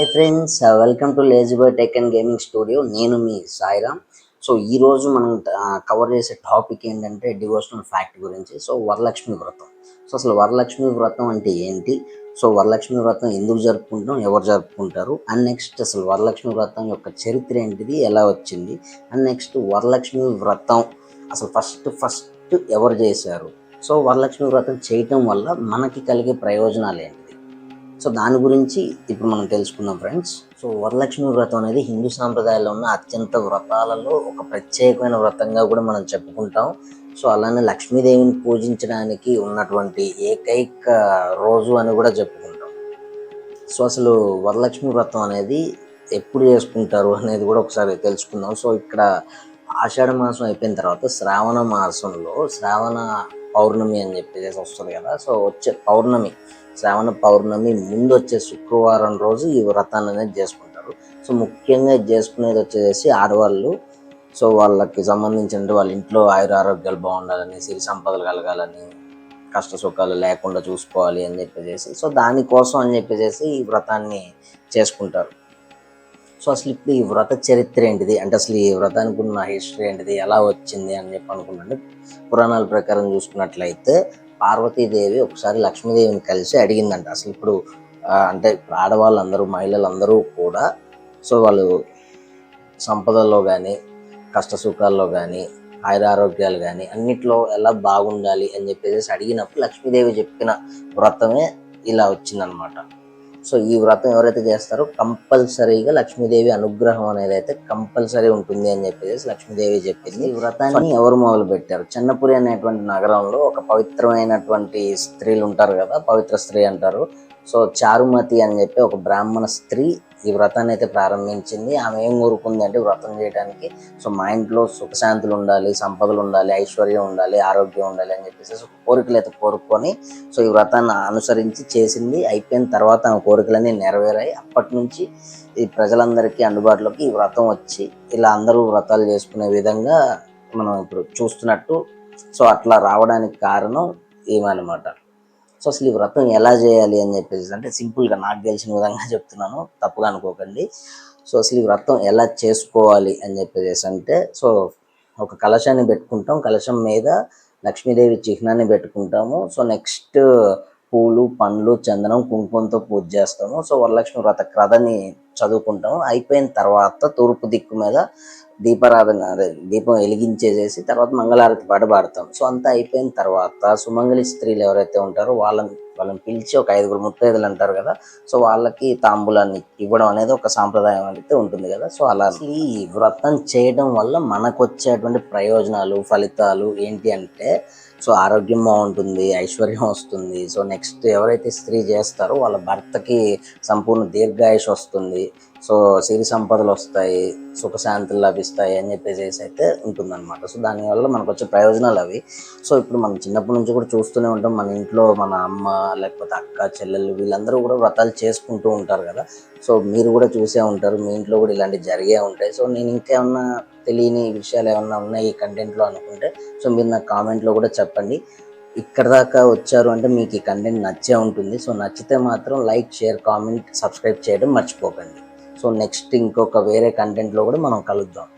Hi friends welcome to lazy boy tech and gaming studio నేను మీ Sairam. So ఈ రోజు మనం కవర్ చేసే టాపిక్ ఏంటంటే డివోషనల్ ఫ్యాక్ట్ గురించి. సో వరలక్ష్మి వ్రతం. సో అసలు వరలక్ష్మి వ్రతం అంటే ఏంటి? సో వరలక్ష్మి వ్రతం ఎందుకు జరుపుకుంటాం? ఎవరు జరుపుకుంటారు? అండ్ నెక్స్ట్ అసలు వరలక్ష్మి వ్రతం యొక్క చరిత్ర ఏంటిది? ఎలా వచ్చింది? అండ్ నెక్స్ట్ వరలక్ష్మి వ్రతం అసలు ఫస్ట్ ఫస్ట్ ఎవరు చేశారు? సో వరలక్ష్మి వ్రతం చేయటం వల్ల మనకి కలిగే ప్రయోజనాలు ఏంటి సో దాని గురించి ఇప్పుడు మనం తెలుసుకుందాం ఫ్రెండ్స్ సో వరలక్ష్మి వ్రతం అనేది హిందూ సాంప్రదాయాల్లో ఉన్న అత్యంత వ్రతాలలో ఒక ప్రత్యేకమైన వ్రతంగా కూడా మనం చెప్పుకుంటాం. సో అలానే లక్ష్మీదేవిని పూజించడానికి ఉన్నటువంటి ఏకైక రోజు అని కూడా చెప్పుకుంటాం. సో అసలు వరలక్ష్మి వ్రతం అనేది ఎప్పుడు చేసుకుంటారు అనేది కూడా ఒకసారి తెలుసుకుందాం. సో ఇక్కడ ఆషాఢ మాసం అయిపోయిన తర్వాత శ్రావణ మాసంలో శ్రావణ పౌర్ణమి అని చెప్పేసి వస్తుంది కదా. సో వచ్చే పౌర్ణమి శ్రావణ పౌర్ణమి ముందు వచ్చే శుక్రవారం రోజు ఈ వ్రతాన్ని అనేది చేసుకుంటారు. సో ముఖ్యంగా చేసుకునేది వచ్చేసి ఆడవాళ్ళు. సో వాళ్ళకి సంబంధించిన వాళ్ళ ఇంట్లో ఆయుర ఆరోగ్యాలు బాగుండాలని సిరి సంపదలు కలగాలని కష్ట సుఖాలు లేకుండా చూసుకోవాలి అని చెప్పేసి. సో దానికోసం అని చెప్పేసి ఈ వ్రతాన్ని చేసుకుంటారు. సో అసలు ఇప్పుడు ఈ వ్రత చరిత్ర ఏంటిది? అంటే అసలు ఈ వ్రతానికి ఉన్న హిస్టరీ ఏంటిది? ఎలా వచ్చింది అని చెప్పి అనుకున్నాను పురాణాల ప్రకారం చూసుకున్నట్లయితే పార్వతీదేవి ఒకసారి లక్ష్మీదేవిని కలిసి అడిగిందంట. అసలు ఇప్పుడు అంటే ఇప్పుడు ఆడవాళ్ళందరూ మహిళలందరూ కూడా సో వాళ్ళు సంపదల్లో కానీ కష్ట సుఖాల్లో కానీ ఆయుర ఆరోగ్యాలు కానీ అన్నిట్లో ఎలా బాగుండాలి అని చెప్పేసి అడిగినప్పుడు లక్ష్మీదేవి చెప్పిన వ్రతమే ఇలా వచ్చిందనమాట. సో ఈ వ్రతం ఎవరైతే చేస్తారో కంపల్సరీగా లక్ష్మీదేవి అనుగ్రహం అనేది అయితే కంపల్సరీ ఉంటుంది అని చెప్పేసి లక్ష్మీదేవి చెప్పింది. ఈ వ్రతాన్ని ఎవరు మొదలు పెట్టారు చెన్నపురి అనేటువంటి నగరంలో ఒక పవిత్రమైనటువంటి స్త్రీలు ఉంటారు కదా పవిత్ర స్త్రీ అంటారు. సో చారుమతి అని చెప్పి ఒక బ్రాహ్మణ స్త్రీ ఈ వ్రతాన్ని అయితే ప్రారంభించింది. ఆమె ఏం కోరుకుంది అంటే వ్రతం చేయడానికి సో మా ఇంట్లో సుఖశాంతులు ఉండాలి సంపదలు ఉండాలి ఐశ్వర్యం ఉండాలి ఆరోగ్యం ఉండాలి అని చెప్పేసి సో కోరికలు అయితే కోరుకొని సో ఈ వ్రతాన్ని అనుసరించి చేసింది. అయిపోయిన తర్వాత ఆమె కోరికలన్నీ నెరవేరాయి. అప్పటి నుంచి ఈ ప్రజలందరికీ అందుబాటులోకి ఈ వ్రతం వచ్చి ఇలా అందరూ వ్రతాలు చేసుకునే విధంగా మనం ఇప్పుడు చూస్తున్నట్టు సో అట్లా రావడానికి కారణం ఏమన్నమాట సో అసలు ఈ వ్రతం ఎలా చేయాలి అని చెప్పేసి అంటే సింపుల్గా నాకు తెలిసిన విధంగా చెప్తున్నాను. తప్పుగా అనుకోకండి. సో అసలు ఈ వ్రతం ఎలా చేసుకోవాలి అని చెప్పేసి అంటే సో ఒక కలశాన్ని పెట్టుకుంటాం. కలశం మీద లక్ష్మీదేవి చిహ్నాన్ని పెట్టుకుంటాము. సో నెక్స్ట్ పూలు పండ్లు చందనం కుంకుమంతో పూజ చేస్తాము. సో వరలక్ష్మి వ్రత కథని చదువుకుంటాము. అయిపోయిన తర్వాత తూర్పు దిక్కు మీద దీపారాధన అదే దీపం వెలిగించేసేసి తర్వాత మంగళారతి పాట పాడతాం. సో అంతా అయిపోయిన తర్వాత సుమంగళి స్త్రీలు ఎవరైతే ఉంటారో వాళ్ళని వాళ్ళని పిలిచి ఒక ఐదుగురు ముత్తైదులు అంటారు కదా సో వాళ్ళకి తాంబూలాన్ని ఇవ్వడం అనేది ఒక సాంప్రదాయం అయితే ఉంటుంది కదా. సో అలా ఈ వ్రతం చేయడం వల్ల మనకు వచ్చేటువంటి ప్రయోజనాలు ఫలితాలు ఏంటి అంటే సో ఆరోగ్యం బాగుంటుంది ఐశ్వర్యం వస్తుంది. సో నెక్స్ట్ ఎవరైతే స్త్రీ చేస్తారో వాళ్ళ భర్తకి సంపూర్ణ దీర్ఘాయుష్ వస్తుంది. సో సిరి సంపదలు వస్తాయి సుఖశాంతులు లభిస్తాయి అని చెప్పేసి అయితే ఉంటుందన్నమాట. సో దానివల్ల మనకు వచ్చే ప్రయోజనాలు అవి. సో ఇప్పుడు మనం చిన్నప్పటి నుంచి కూడా చూస్తూనే ఉంటాం. మన ఇంట్లో మన అమ్మ లేకపోతే అక్క చెల్లెలు వీళ్ళందరూ కూడా వ్రతాలు చేసుకుంటూ ఉంటారు కదా. సో మీరు కూడా చూసే ఉంటారు. మీ ఇంట్లో కూడా ఇలాంటివి జరిగే ఉంటాయి. సో నేను ఇంకేమన్నా తెలియని విషయాలు ఏమన్నా ఉన్నాయి ఈ కంటెంట్లో అనుకుంటే సో మీరు నాకు కామెంట్లో కూడా చెప్పండి. ఇక్కడ దాకా వచ్చారు అంటే మీకు ఈ కంటెంట్ నచ్చే ఉంటుంది. సో నచ్చితే మాత్రం లైక్ షేర్ కామెంట్ సబ్స్క్రైబ్ చేయడం మర్చిపోకండి. సో నెక్స్ట్ ఇంకొక వేరే కంటెంట్లో కూడా మనం కలుద్దాం.